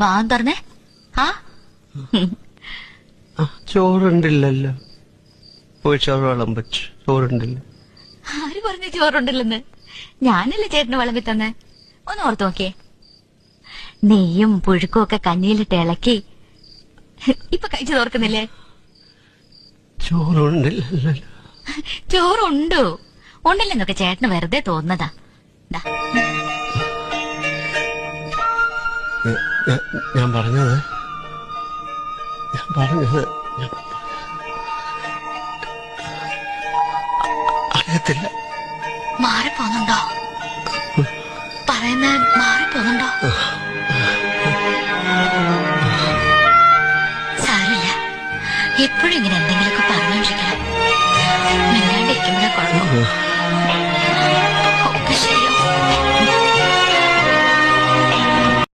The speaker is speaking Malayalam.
വാൻ തുറന്നേ ആ? ചോറുണ്ടില്ലല്ലോ. പോയി ചോറ് വിളമ്പച്ച് ചോറുണ്ടല്ലോ. ആര് പറഞ്ഞു ചോറുണ്ടല്ലെന്ന്? ഞാനല്ലേ ചേട്ടന് വിളമ്പി തന്നെ. ഒന്ന് ഓർത്ത് നോക്കിയേ. നെയ്യും പുഴുക്കും ഒക്കെ കഞ്ഞിയിലിട്ട് ഇളക്കി. ഇപ്പൊ കഴിച്ചു തോർക്കുന്നില്ലേ? ചോറുണ്ടല്ലോ ചോറുണ്ടോ? ഉണ്ടല്ലെന്നൊക്കെ ചേട്ടന് വെറുതെ തോന്നുന്നതാ. ഞാൻ പറഞ്ഞത് ഞാൻ പറഞ്ഞത് ഞാൻ അറിയത്തില്ല. മാറിപ്പോന്നുണ്ടോ? പറയുന്നത് മാറിപ്പോന്നുണ്ടോ? സാരില്ല എപ്പോഴും ഇങ്ങനെ എന്തെങ്കിലുമൊക്കെ പറഞ്ഞോണ്ടിരിക്കണം മിണ്ടാണ്ടിരിക്കുമ്പോഴേ കുഴപ്പം